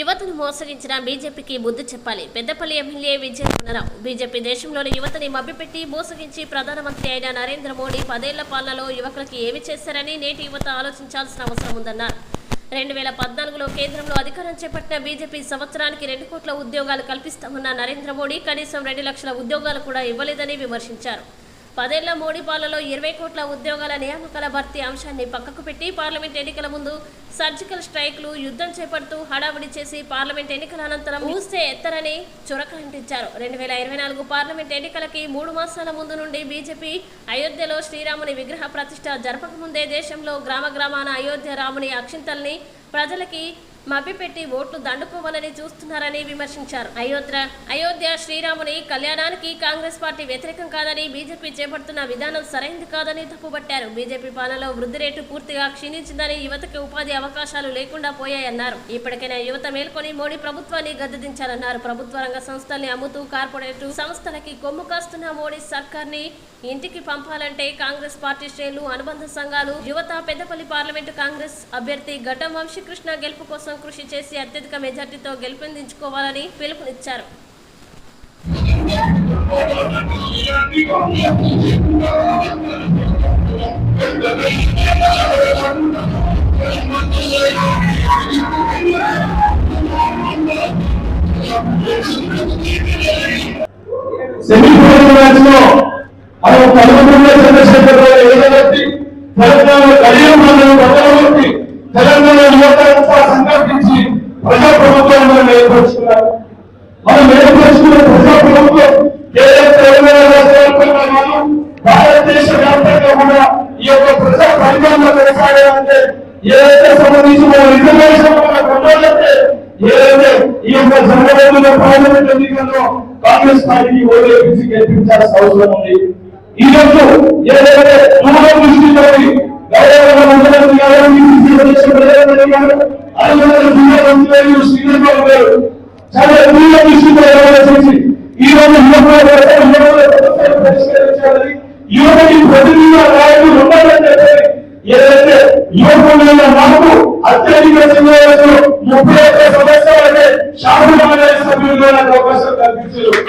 యువతను మోసగించిన బీజేపీకి బుద్ధి చెప్పాలి. పెద్దపల్లి ఎమ్మెల్యే విజయ్ పునరావు బీజేపీ దేశంలోని యువతని మభ్యపెట్టి మోసగించి ప్రధానమంత్రి అయిన నరేంద్ర మోడీ పదేళ్ళ పాలనలో యువకులకి ఏమి చేశారని నేటి యువత ఆలోచించాల్సిన అవసరం ఉందన్నారు. రెండు వేల పద్నాలుగులో కేంద్రంలో అధికారం చేపట్టిన బీజేపీ సంవత్సరానికి రెండు కోట్ల ఉద్యోగాలు కల్పిస్తామన్న నరేంద్ర మోడీ కనీసం రెండు లక్షల ఉద్యోగాలు కూడా ఇవ్వలేదని విమర్శించారు. పదేళ్ళ మోడీ పాలనలో ఇరవై కోట్ల ఉద్యోగాల నియామకాల భర్తీ అంశాన్ని పక్కకు పెట్టి పార్లమెంట్ ఎన్నికల ముందు సర్జికల్ స్ట్రైక్లు యుద్ధం చేపడుతూ హడావుడి చేసి పార్లమెంట్ ఎన్నికల అనంతరం ఊస్తే ఎత్తరని చురకంటించారు రెండు వేల ఇరవై నాలుగు పార్లమెంట్ ఎన్నికలకి మూడు మాసాల ముందు నుండి బీజేపీ అయోధ్యలో శ్రీరాముని విగ్రహ ప్రతిష్ట జరపకముందే దేశంలో గ్రామ గ్రామాన అయోధ్య రాముని అక్షింతల్ని ప్రజలకి మభ్యపెట్టి ఓట్లు దండుకోవాలని చూస్తున్నారని విమర్శించారు. అయోధ్య అయోధ్య శ్రీరాముని కళ్యాణానికి కాంగ్రెస్ పార్టీ వ్యతిరేకం కాదని బీజేపీ చేపడుతున్న విధానం సరైంది కాదని తప్పుపట్టారు. బీజేపీ పాలనలో వృద్ధి రేటు పూర్తిగా క్షీణించిందని యువతకి ఉపాధి అవకాశాలు లేకుండా పోయాయన్నారు. ఇప్పటికైనా యువత మేల్కొని మోడీ ప్రభుత్వాన్ని గద్దెదించారన్నారు. ప్రభుత్వ రంగ సంస్థల్ని అమ్ముతూ కార్పొరేట్ సంస్థలకి కొమ్ము కాస్తున్న మోడీ సర్కార్ని ఇంటికి పంపాలంటే కాంగ్రెస్ పార్టీ శ్రేణులు అనుబంధ సంఘాలు యువత పెద్దపల్లి పార్లమెంటు కాంగ్రెస్ అభ్యర్థి ఘటం వంశీకృష్ణ గెలుపు కోసం కోసం కృషి చేసి అత్యధిక మెజార్టీతో గెలుపొందించుకోవాలని పిలుపునిచ్చారు. సెమీఫైనల్ మ్యాచ్లో మనం పదకొండులో చంద్రశేఖర్ రావు గెలిపించాల్సిన అవసరం ఉంది. ఈ రోజు ఏదైతే మూడో దృష్టితో గౌరవ గారు గారు చాలా ఆలోచించి ఈ రోజు పరిష్కరించాలని యువతకి నాయకులు ఉండాలని చెప్పి ఏదైతే అత్యధిక సమావేశంలో ముప్పై ఒక్క సభ్యులుగా నాకు అవకాశం కల్పించారు.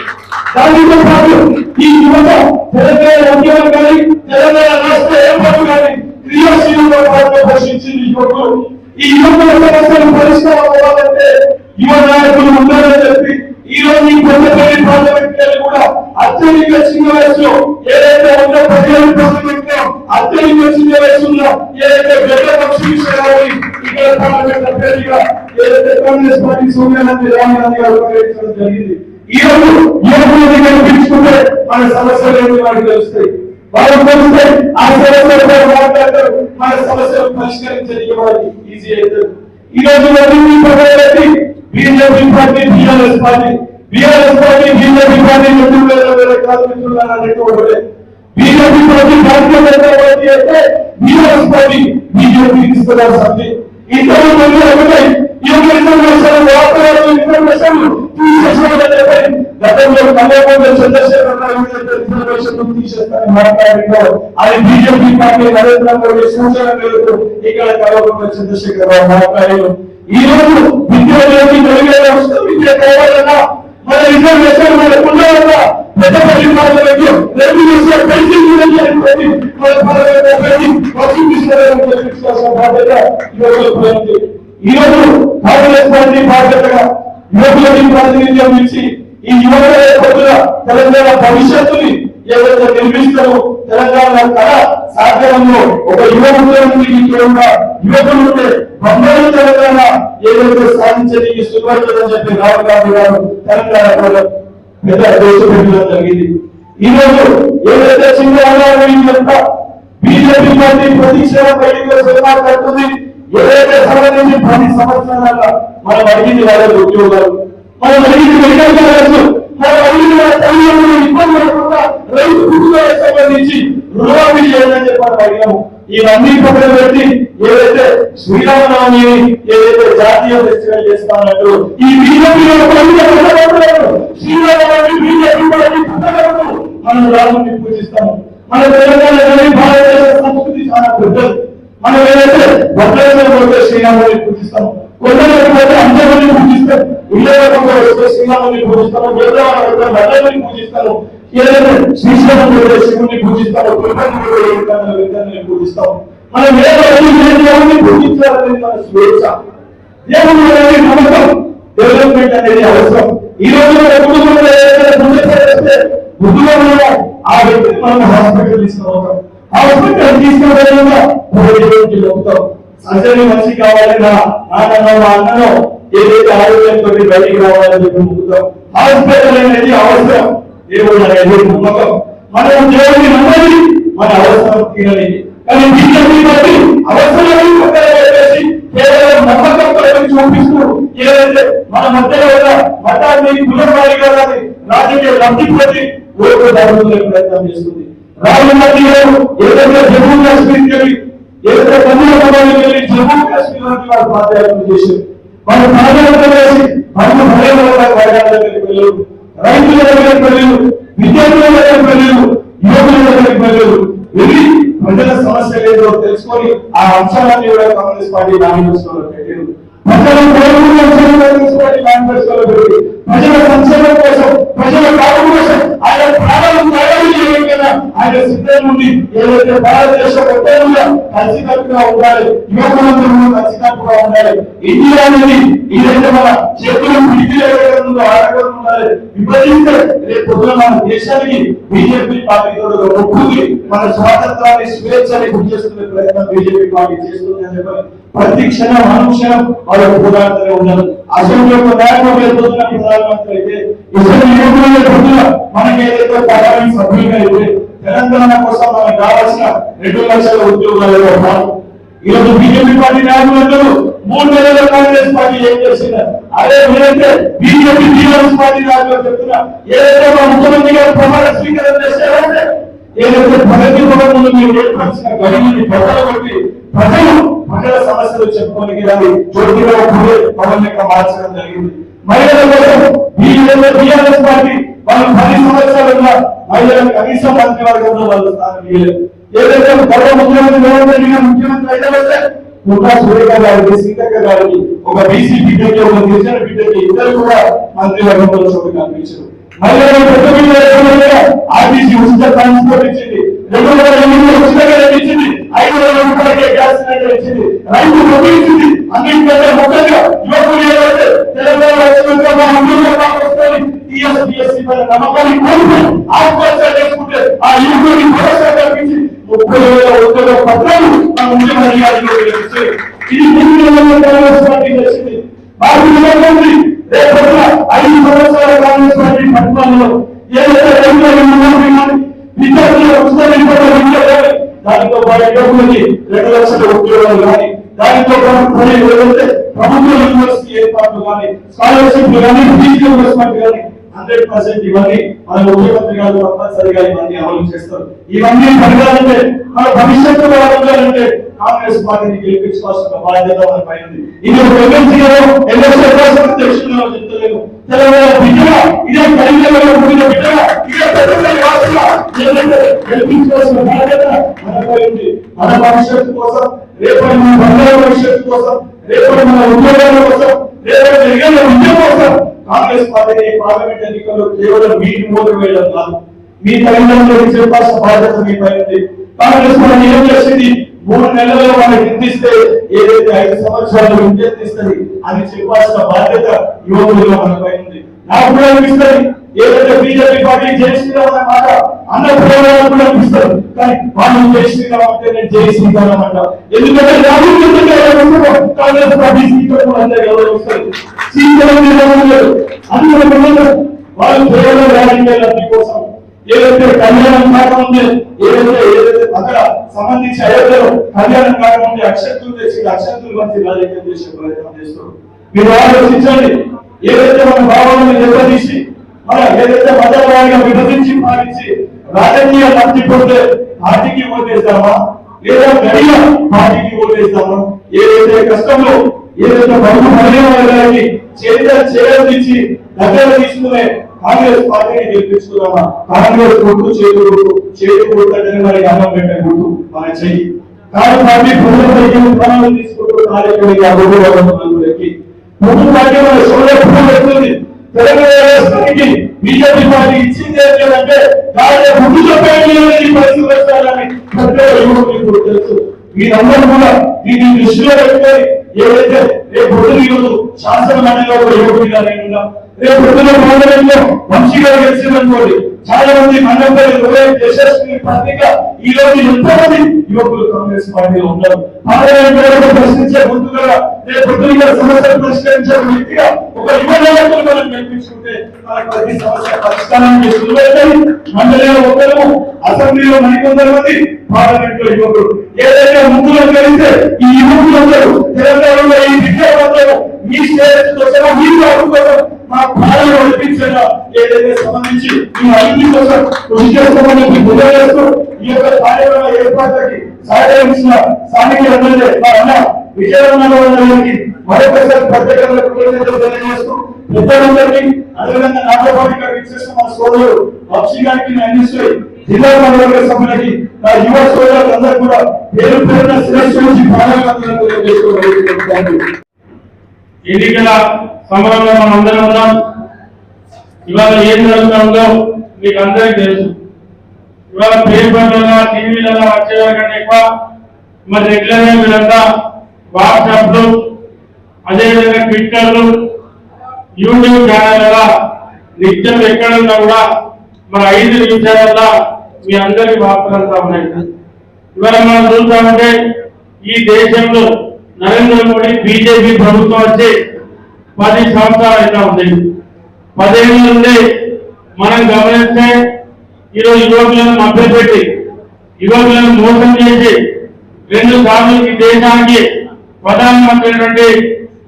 దానితో పాటు ఈ యువత తెలంగాణ కానీ తెలంగాణ రాష్ట్ర ఏర్పాటు కానీ క్రియాశీలంగా పాత్ర పోషించింది యువకులు ఈ యువకుల సమస్యలు పరిష్కారం అవ్వాలంటే యువ నాయకులు ఉండాలని చెప్పి ఈ రోజు ఈ పార్లమెంట్ కూడా అత్యధిక చిన్న వయసులో ఏదైతే ఉన్న పదిహేను పార్లమెంట్లో అత్యధిక చిన్న వయసులో ఏదైతే గడ్డ పక్షి ఇక్కడ పార్లమెంట్ అభ్యర్థిగా ఏదైతే కాంగ్రెస్ పార్టీ సోనియా గాంధీ రాహుల్ గాంధీ గారు జరిగింది ఈ రోజు పిలుచుకుంటే మన సమస్యలు ఏంటి మనకు తెలుస్తాయి. వాళ్ళు తెలిస్తే ఆ సమస్యలు మాట్లాడతారు మన సమస్యలు పరిష్కరించడానికి వాళ్ళకి ఈజీ అవుతుంది ఈ రోజు అభివృద్ధి ప్రజలకి BJP party BRS party BRS party BJP party రెండు వేల వేల కాదు మిత్రులారా బీజేపీ పార్టీ భారతీయ జనతా పార్టీ అయితే బీఆర్ఎస్ పార్టీ బీజేపీ ఇస్తున్నారు సభ్యులు ఇద్దరు మంది ఒకటే ఈ ఇన్ఫర్మేషన్ వార్తలు ఇన్ఫర్మేషన్ గతంలో కళ్యాణ చంద్రశేఖర్ రావు ఇన్ఫర్మేషన్ తీసేస్తారని మాట్లాడారు అది బీజేపీ పార్టీ నరేంద్ర మోడీ సూచన మేరకు ఇక్కడ కలవకుండా చంద్రశేఖర్ రావు మాట్లాడారు ఈ రోజు విద్యార్థి మెరుగైన విద్య కావాలన్నా మన రిజర్వేషన్ మన ఉండాలన్నా పెద్దపల్లి పార్లమెంట్ రెండు విషయాల పెన్షన్ గురించి మన పార్లమెంట్ అభ్యర్థి వసూలు తీసుకోవాలని బాధ్యత ఈ రోజు కాంగ్రెస్ పార్టీ బాధ్యతగా యువకులకి ప్రాతినిధ్యం ఇచ్చి ఈ యువకుల పొద్దున తెలంగాణ భవిష్యత్తుని ఏదైతే నిర్మిస్తారో తెలంగాణ కళ సాధ్యంలో ఒక యువ ముఖ్యమంత్రి ఇక్కడ ఉన్న యువకులు ఉంటే తెలంగాణ ఏదైతే సాధించని సుఖపడుతుందని చెప్పి రాహుల్ గాంధీ గారు తెలంగాణ పెద్ద దోషపెట్టడం జరిగింది. ఈ రోజు ఏదైతే చిన్న అన్నారంతా బీజేపీ పార్టీ ప్రతిక్షేమ బయటకు సినిమా కడుతుంది. ఏదైతే సంబంధించి పది సంవత్సరాల మనం అడిగింది వాళ్ళ ఉద్యోగాలు మనం అడిగింది మెడికల్ కాలేజ్ మనం అడిగింది వాళ్ళ తల్లిదండ్రులు ఇబ్బంది పడకుండా రైతు కుటుంబాలకు సంబంధించి రుణమాఫీ చేయాలని చెప్పారు అడిగాము. ఇవన్నీ పక్కన పెట్టి ఏదైతే శ్రీరామనవమి ఏదైతే జాతీయ ఫెస్టివల్ చేస్తామన్నట్టు ఈ బీజేపీ శ్రీరామనవమి బీజేపీ మనం రాముని పూజిస్తాము. మన తెలంగాణ భారతదేశ సంస్కృతి చాలా పెద్దది. మనం ఏదైతే భద్రతలో శ్రీరాముని పూజిస్తాము కొండలకు పోతే అంజనుని పూజిస్తాం వస్తే శ్రీరాముని పూజిస్తాము శ్రీశైలం శివుని పూజిస్తాను పూజిస్తాం మనం ఏ రోజు పూజించాలనేది మన స్వేచ్ఛ. దేవుడు అనేది నమ్మకం డెవలప్మెంట్ అనేది అవసరం. ఈ రోజు చేస్తే బుద్ధిలో ఆ వ్యక్తిని మనం హాస్పిటల్ తీసుకుపోతాం హాస్పిటల్ తీసుకుని దేవుడికి చెప్తాం సర్జరీ మంచి కావాలన్నా నాన్ననో మా అన్ననో ఏదైతే ఆరోగ్యంతో బయటికి రావాలని చెప్పి మొక్కుతాం హాస్పిటల్ అనేది అవసరం. దేవుడు అనేది నమ్మకం. మనం దేవుడిని నమ్మది మన అవసరం తీరని. కానీ బీజేపీ బట్టి అవసరాన్ని పక్కన పెట్టేసి కేవలం నమ్మకం కొరకు చూపిస్తూ ఏదైతే మన మధ్యలో ఉన్న మతాన్ని కులవారిగా కానీ రాజకీయ లబ్ధి పొంది ఓటు దాడుతున్న ప్రయత్నం చేస్తుంది. రాజు మధ్యలో ఏదైనా జమ్మూ కాశ్మీర్కి ఏదైతే కన్యాకుమారికి వెళ్ళి జమ్మూ కాశ్మీర్ వారు పాదయాత్ర చేశారు మన పాదయాత్ర చేసి మన భయంగా పాదయాత్రకి వెళ్ళారు రైతుల దగ్గరికి వెళ్ళారు విద్యార్థుల దగ్గరికి వెళ్ళారు యువకుల దగ్గరికి వెళ్ళారు. వెళ్ళి ప్రజల సమస్యలు ఏదో తెలుసుకొని ఆ అంశాలన్నీ కూడా కాంగ్రెస్ పార్టీ మేనిఫెస్టోలో పెట్టారు. ప్రజల కాంగ్రెస్ పార్టీ మేనిఫెస్టోలో పెట్టి ప్రజల సంక్షేమం కోసం ప్రజల కాపు కోసం ఆయన ఆయన సిద్ధం నుండి ఏదైతే భారతదేశం మొత్తంలో కలిసికట్టుగా ఉండాలి యువకులందరూ కలిసికట్టుగా ఉండాలి. ఇండియా అనేది ఏదైతే మన చేతులు పిడికి ఉందో ఉండాలి. విభజిస్తే రేపు మన దేశానికి బీజేపీ పార్టీతో ఒప్పుకి మన స్వాతంత్రాన్ని స్వేచ్ఛని గురి చేసుకునే ప్రయత్నం బీజేపీ పార్టీ చేస్తుంది అని చెప్పి ప్రతి క్షణం అనుక్షణం వాళ్ళకు పోరాడుతూనే ఉన్నారు అసెంబ్లీ నాయకులు ఎదుగుతున్న ప్రధానమంత్రి అయితే ఇసలు యువకులు మనకి ఏదైతే పార్లమెంట్ సభ్యులుగా అయితే తెలంగాణ కోసం మనకు కావాల్సిన రెండు లక్షల ఉద్యోగాలు ఈరోజు బీజేపీ పార్టీ నాయకులందరూ మూడు నెలల కాంగ్రెస్ పార్టీ ఏం చేస్తున్నారు? అదే మీరైతే బీజేపీ టీఆర్ఎస్ పార్టీ నాయకులు చెప్తున్నా ఏదైతే మా ముఖ్యమంత్రి గారు ప్రమాణ స్వీకారం చేశారంటే ఏదైతే ప్రగతి భవనంలో మీరు ఏర్పరిచిన గడిని ప్రజల కొట్టి ప్రజలు ప్రజల సమస్యలు చెప్పుకోనికి దాన్ని జ్యోతిగా పవన్ యొక్క మార్చడం జరిగింది. మహిళల కోసం బీజేపీ టీఆర్ఎస్ పార్టీ వాళ్ళు పది సంవత్సరాలుగా మహిళలకు కనీసం మంత్రివర్గంలో వాళ్ళు స్థానం ఇవ్వలేదు ఏదైతే గొప్ప ముఖ్యమంత్రి రేవంత్ రెడ్డి గారు ముఖ్యమంత్రి అయితే వస్తే కుంటా సురేఖ గారికి సీతక్క గారికి ఒక బీసీ బిడ్డకి ఒక గిరిజన బిడ్డకి ఇద్దరు కూడా మంత్రివర్గంలో చోటు కల్పించారు. మహిళలకు ఆర్టీసీ ఉచిత ట్రాన్స్పోర్ట్ ఇచ్చింది. రెండు ఎనిమిది ఉచితంగా ఇచ్చింది. ఐదు రూపాయలకే గ్యాస్ సిలిండర్ ఇచ్చింది. రైతు అన్నింటికంటే ముఖ్యంగా యువకులు తెలంగాణ పైన నమ్మకాన్ని కోల్పోయి ఆత్మహత్య చేసుకుంటే ఆ యువకుడికి భరోసా కల్పించి ముప్పై వేల ఉద్యోగ పత్రాలు మన ముఖ్యమంత్రి గారికి ఇది చేసింది ఐదు సంవత్సరాల కాంగ్రెస్ పార్టీ ఏదైతే దానితో పాటు రెండు లక్షల ఉద్యోగాలు కానీ దానితో పాటు పని ప్రభుత్వ యూనివర్సిటీ ఏర్పాట్లు కానీ స్కాలర్షిప్ కానీ ఫీజు రియంబర్స్మెంట్ కానీ హండ్రెడ్ పర్సెంట్ ఇవన్నీ మన ముఖ్యమంత్రి తప్పనిసరిగా ఇవన్నీ అమలు చేస్తారు. ఇవన్నీ జరగాలంటే మన భవిష్యత్తు జరగాలంటే కాంగ్రెస్ పార్టీని గెలిపించుకోవాల్సిన బాధ్యత మన పై ఉంది. ఇది ఒక ఎమ్మెల్సీ చెప్తలేము తెలంగాణ బిడ్డగా ఇదే కరీంనగర్ పుట్టిన బిడ్డగా ఇదే పెద్దపల్లి గెలిపించుకోవాల్సిన బాధ్యత మనపై ఉంది. మన భవిష్యత్తు కోసం రేపటి మన బంగారు భవిష్యత్తు కోసం రేపటి మన ఉద్యోగాల కోసం రేపటి జరిగే ఉద్యోగం కోసం కాంగ్రెస్ పార్టీ పార్లమెంట్ ఎన్నికల్లో కేవలం మీకు ఓటు వేయడం కాదు. మీ తల్లిదండ్రులకు చెప్పాల్సిన బాధ్యత మీ పై ఉంది. కాంగ్రెస్ పార్టీ ఏం చేసింది మూడు నెలల్లో మనకి ఇందిస్తే ఏదైతే ఐదు సంవత్సరాలు విద్యతిస్తుంది అని చెప్పాల్సిన బాధ్యత యువకులుగా మనపై ఉంది. నాకు కూడా అనిపిస్తుంది ఏదైతే బీజేపీ పార్టీ చేసిందో అన్న మాట అన్న ప్రేమలో కూడా అనిపిస్తుంది కానీ వాళ్ళు జై శ్రీరామ్ అంటే జై శ్రీరామ్ అంట. ఎందుకంటే రాహుల్ కాంగ్రెస్ పార్టీ సీట్లు అందరూ అందరూ వాళ్ళు కోసం. ఏదైతే కళ్యాణం కాకముందే ఏదైతే ఏదైతే అక్కడ సంబంధించి అయోధ్యలో కళ్యాణం కాకముందే అక్షంతులు తెచ్చి అక్షంతులు మంచి రాజకీయం చేసే ప్రయత్నం చేస్తారు. మీరు ఆలోచించండి. ఏదైతే మన భావాలను దెబ్బతీసి మన ఏదైతే మతపరంగా విభజించి భావించి రాజకీయ లబ్ధి పొందే పార్టీకి ఓటేస్తామా? లేదా గడియ పార్టీకి ఓటేస్తామా? ఏదైతే కష్టంలో ఏదైతే చేత దగ్గర తీసుకునే కాంగ్రెస్ పార్టీని గెలిపించుకున్నామా కాంగ్రెస్ కొట్టు కొట్టని మరి అన్నం మన చెయ్యి. పార్టీ ప్రభుత్వం తీసుకుంటూ కార్యక్రమం మన మీరందరూ కూడా దీన్ని దృష్టిలో పెట్టుకొని ఏదైతే రేపు పొద్దున ఈరోజు శాసన మండలిలో ఒక యువకుడిగా నేను రేపు పొద్దున మండలంలో మంచిగా గెలిచిందనుకోండి చాలా మంది మండలంపై యశస్వి పత్రిక ఈ రోజు ఎంతో మంది యువకులు కాంగ్రెస్ పార్టీలో ఉన్నారు? పార్లమెంట్ ప్రశ్నించే ముందుగా రేపు పొద్దున సమస్యలు పరిష్కరించే వ్యక్తిగా ఒక యువ నాయకులు మనం గెలిపించుకుంటే మనకు ప్రతి సమస్య పరిష్కారానికి మండలిలో ఒకరు అసెంబ్లీలో మరికొందరు మంది పార్లమెంట్లో యువకులు ఏదైతే ముందులో కలిగితే ఈ యువకులందరూ తెలంగాణలో ఈ విద్యావంతులు మీ స్టేజ్ కోసం మీ బాబు కోసం మా పాలన నడిపించగా ఏదైతే సంబంధించి మీ అభివృద్ధి కోసం కృషి చేస్తామని మీకు గుర్తు ఈ యొక్క కార్యక్రమ ఏర్పాట్లకి సహకరించిన స్థానిక ఎమ్మెల్యే మా అన్న విజయనగరం మరొకసారి ప్రత్యేకంగా కృతజ్ఞతలు తెలియజేస్తూ పెద్దలందరికీ అదేవిధంగా నాతో పాటు ఇక్కడ విచ్చేసిన మా సోదరుడు వంశీ గారికి అందిస్తూ జిల్లా మండల సభ్యులకి నా యువ సోదరులందరూ కూడా పేరు పేరున శిరస్సు ఎన్నికల సమయంలో మనం అందరం ఉన్నాం. ఇవాళ ఏం జరుగుతుందో మీకు అందరికీ తెలుసు. ఇవాళ పేపర్లలో టీవీలలో వచ్చేవారికంటే ఎక్కువ మరి రెగ్యులర్గా మీరంతా వాట్సాప్లు అదేవిధంగా ట్విట్టర్లు యూట్యూబ్ ఛానల్ నిత్యం ఎక్కడున్నా కూడా మరి ఐదు నిమిషాలలో మీ అందరి వార్తలంతా ఉన్నాయి. ఇవాళ మనం చూస్తామంటే ఈ దేశంలో నరేంద్ర మోడీ బీజేపీ ప్రభుత్వం వచ్చి పది సంవత్సరాలు అయితే ఉంది. పదిహేను నుండి మనం గమనిస్తే ఈరోజు యువకులను మభ్యపెట్టి యువకులను మోసం చేసి రెండు సార్లు ఈ దేశానికి ప్రధానమంత్రి అయినటువంటి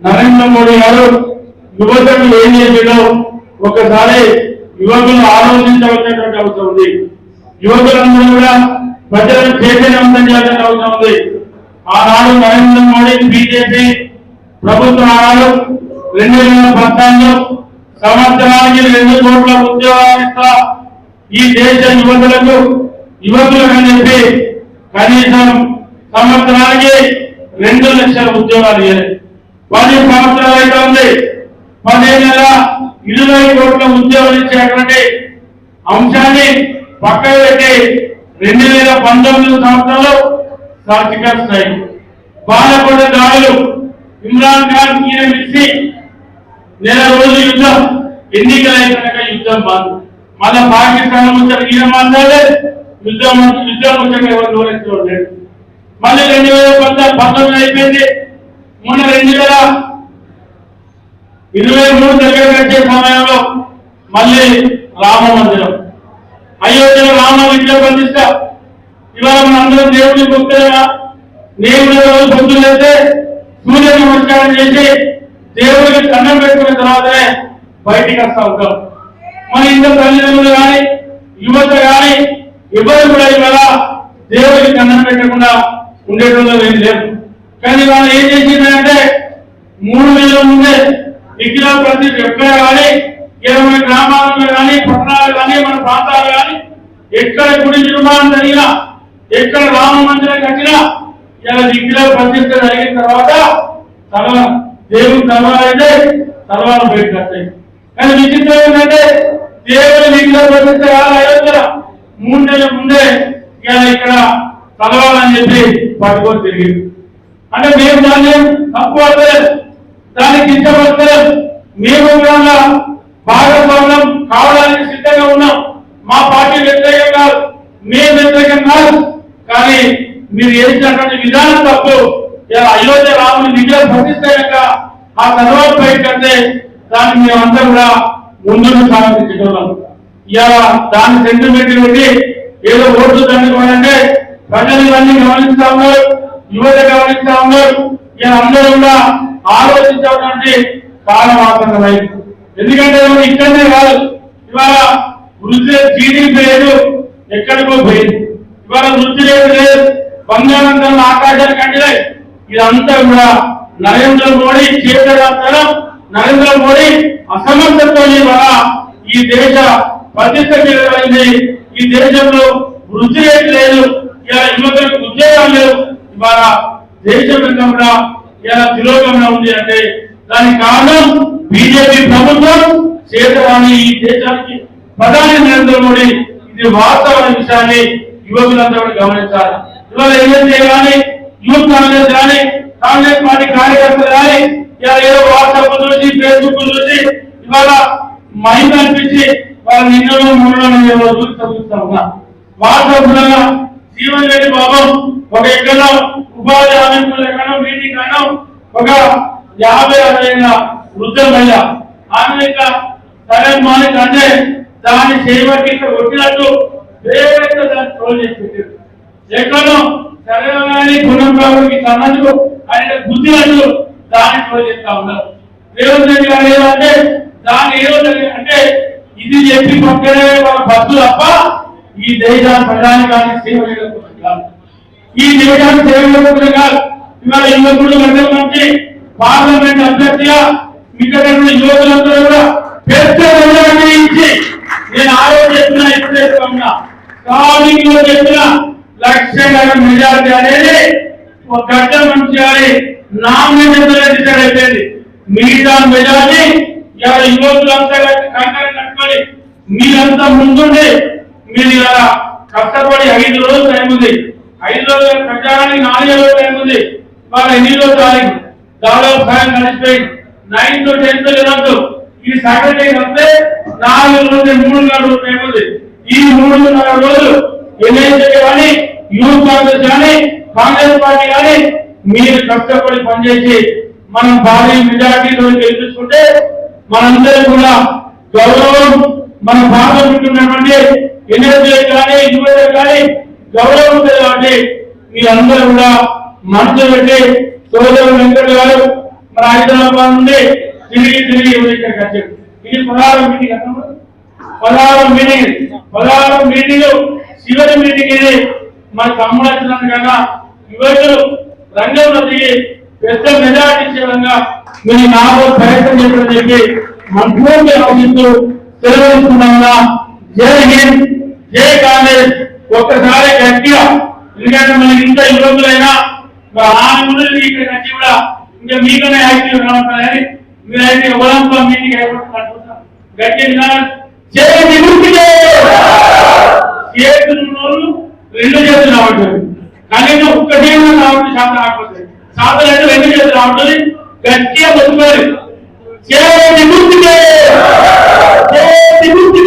నరేంద్ర మోడీ గారు యువతకు ఏం చేసిండో ఒకసారి యువకులు ఆలోచించవలసినటువంటి అవసరం ఉంది. యువకులందరూ కూడా ప్రజలను చైతన్యవంతం చేయాల్సిన అవసరం ఉంది. ఆనాడు నరేంద్ర మోడీ బీజేపీ ప్రభుత్వం ఆనాడు రెండు వేల పద్నాలుగులో సంవత్సరానికి రెండు కోట్ల ఉద్యోగాలు ఇస్తా ఈ దేశ యువకులకు యువకులకు చెప్పి కనీసం సంవత్సరానికి రెండు లక్షల ఉద్యోగాలు ఇవ్వాలి పది సంవత్సరాలు అయితే ఉంది. పదిహేనుల ఇరవై కోట్ల ఉద్యోగాలు ఇచ్చేటువంటి అంశాన్ని పక్కన పెట్టి రెండు వేల పంతొమ్మిది సంవత్సరంలో సర్జికల్ స్ట్రైక్ బాలకొండ దాడులు ఇమ్రాన్ ఖాన్ ఈయన మిస్సి నెల రోజులు యుద్ధం ఎన్నికలు అయిపోయాక యుద్ధం బాధ మళ్ళా పాకిస్తాన్ ముచ్చట ఈయన మాట్లాడే యుద్ధం యుద్ధం ముచ్చట ఎవరు నోరెత్తుకోలేదు మళ్ళీ రెండు వేల పంతొమ్మిది పంతొమ్మిది అయిపోయింది. మొన్న రెండు వేల ఇరవై మూడు దగ్గర వచ్చే సమయంలో మళ్ళీ రామ మందిరం. అయోధ్యలో రామ విద్య ప్రతిష్ట ఇవాళ మనందరం దేవుడిని భక్తులుగా నేను రోజు భక్తులైతే సూర్య నమస్కారం చేసి దేవుడికి కన్నం పెట్టుకున్న తర్వాతనే బయటికి వస్తా ఉంటాం. మన ఇంత తల్లిదండ్రులు కానీ యువత కానీ ఎవరు కూడా ఇవాళ దేవుడికి కన్నం పెట్టకుండా ఉండేటంలో ఏం లేదు కానీ వాళ్ళు ఏం చేసిందంటే మూడు వేల ముందే విగ్రహ ప్రతి ఎక్కడ కానీ ఇరవై గ్రామాలలో కానీ పట్టణాలు కానీ మన ప్రాంతాలు కానీ ఎక్కడ గుడి నిర్మాణం జరిగినా ఎక్కడ రామ మందిరం కట్టినా ఇలా విగ్రహ ప్రతిష్ట జరిగిన తర్వాత తల దేవుని తర్వాత తర్వాత బయటకు వస్తాయి కానీ విచిత్రం ఏంటంటే దేవుని విగ్రహ ప్రతిష్ట అయోధ్య మూడు నెలల ముందే ఇలా ఇక్కడ కలవాలని చెప్పి పట్టుకొని తిరిగింది. అంటే మేము దాన్ని తప్పు పడలేదు దానికి ఇష్టపడలేదు మేము కూడా భాగస్వామ్యం కావడానికి సిద్ధంగా ఉన్నాం. మా పార్టీ మేము వ్యతిరేకం కానీ మీరు చేసినటువంటి విధానం తప్పు. అయోధ్య రాముని విగ్రహం ప్రతిష్టాక ఆ తర్వాత బయటకంటే దాన్ని మేమంతా కూడా ముందుకు సాగించగలం ఇలా దాని సెంటిమెంట్ నుండి ఏదో ఓట్లు దండుకోవాలంటే ప్రజలు ఇవన్నీ గమనిస్తా ఉన్నారు యువత గమనిస్తా ఉన్నారు. ఇలా అందరూ కూడా ఆలోచించడానికి కాలం ఆసన్నమైంది. ఎందుకంటే ఇక్కడనే కాదు. ఇవాళ వృద్ధి జీడీపీ పేరు ఎక్కడికో పోయింది ఇవాళ వృద్ధి రేటు లేదు. బంగారం కన్నా ఆకాశానికి అంటినాయి ఇదంతా కూడా నరేంద్ర మోడీ చేతరాత్తరం నరేంద్ర మోడీ అసమర్థతో వల్ల ఈ దేశ ప్రతిష్ట ఈ దేశంలో వృద్ధి రేటు లేదు. ఇలా యువతలకు ఉద్యోగాలు లేవు. ఇవాళ దేశం కూడా ఇలా తిరోగమనం ఉంది అంటే దానికి కారణం బీజేపీ ప్రభుత్వం చేతరాని ఈ దేశానికి ప్రధాని నరేంద్ర మోడీ ఇది వాస్తవ విషయాన్ని యువకులంతా కూడా గమనించాలి. ఇవాళ ఏదైతే కానీ యూత్ కాంగ్రెస్ కానీ కాంగ్రెస్ పార్టీ కార్యకర్తలు కానీ ఇలా ఏదో వాట్సాప్ చూసి ఫేస్బుక్ చూసి ఇవాళ మైండ్ అనిపించి వాళ్ళ నిన్నలో మూడులో చూసి చదువుతా ఉన్నా. వాట్సాప్ జీవన్ రెడ్డి బాబు ఒక ఎక్కడో ఉపాధి హామీ ఎక్కడో మీటింగ్ అయినా ఒక యాభై అరవై వృద్ధ మహిళ ఆమె యొక్క సరే మానికి అంటే దాన్ని చేయబట్టి ఇక్కడ కొట్టినట్టు వేరేగా దాన్ని ట్రోల్ చేసి పెట్టారు ఎక్కడో సరే కానీ గుణం కాబట్టి తనకు ఆయన బుద్ధినట్టు దాన్ని ట్రోల్ చేస్తా ఉన్నారు. రేవంత్ రెడ్డి గారు ఏమంటే దాన్ని ఏదో అంటే? ఇది చెప్పి పక్కనే వాళ్ళ బస్సు తప్ప ఈ దేశాన్ని ప్రధానికానికి సేవ చేయకపోతే కాదు ఈ దేశాన్ని సేవ చేయకపోతే కాదు. ఇవాళ యువకుడు వందల మంది పార్లమెంట్ అభ్యర్థిగా ఇక్కడ యువకులందరూ కూడా పెద్ద ఇచ్చి నేను ఆ రోజు చెప్పిన ఇప్పుడు చెప్తున్నా స్టార్టింగ్ చెప్పిన లక్ష్యంగా మెజార్టీ అనేది ఒక గడ్డ మంచి నామినేషన్ డిసైడ్ అయిపోయింది. మిగతా మెజార్టీ ఇవాళ యువకులంతా కలిసి కంకర కట్టుకొని మీరంతా ముందుండి మీరు ఇలా కష్టపడి ఐదు రోజులు టైం ఉంది. ఐదు రోజుల ప్రచారానికి నాలుగు రోజులు టైం ఉంది. వాళ్ళ ఎనిమిదో తారీఖు దాదాపు సాయం కలిసిపోయింది. నైన్త్ టెన్త్ లెవెన్త్ ఈ సంఘటన వస్తే నాలుగు రోజులు మూడున్నర రోజులు టైం ఉంది ఈ మూడున్నర రోజులు ఎన్ఐసీ కానీ యూత్ కాంగ్రెస్ కానీ కాంగ్రెస్ పార్టీ కానీ మీరు కష్టపడి పనిచేసి మనం భారీ మెజార్టీలో గెలిపించుకుంటే మనందరం కూడా గౌరవం మన పార్లమెంట్ ఉన్నటువంటి ఎన్ఎస్ఏ కానీ యువత కానీ గౌరవం ఉంటుంది కాబట్టి మీరందరూ కూడా మనసు పెట్టి సోదరు వెంకట గారు మన హైదరాబాద్ నుండి తిరిగి తిరిగి ఇక్కడికి వచ్చారు? ఇది పదహారు మీటింగ్ అన్నమాట పదహారు మీటింగ్. పదహారు మీటింగ్ చివరి మీటింగ్ ఇది. మన తమ్ముడు వచ్చినాను కదా. యువకులు రంగంలో దిగి పెద్ద మెజార్టీ ఇచ్చే విధంగా మీరు నాకు ప్రయత్నం చేయడం చెప్పి మనపూర్తి ఆఫీసు తెలియజేస్తున్నా జై హింద్ జై కాంగ్రెస్. ఒక్కసారి గట్టిగా ఎందుకంటే మనకి ఇంత యువకులైనా మా ఆనందం ఇక్కడ వచ్చి కూడా ఇంకా మీకనే యాక్టివ్ రావట్లేదు మీరైతే ఒలంపా మీటింగ్ అయిపోతున్నారు గట్టిగా జై విముక్తి చేతులు రెండు చేతులు రావట్లేదు. కనీసం ఒక్క చేతులు రావడం శాతం రాకపోతే శాతం అంటే రెండు చేతులు రావట్లేదు. గట్టిగా బతుకోవాలి విముక్తి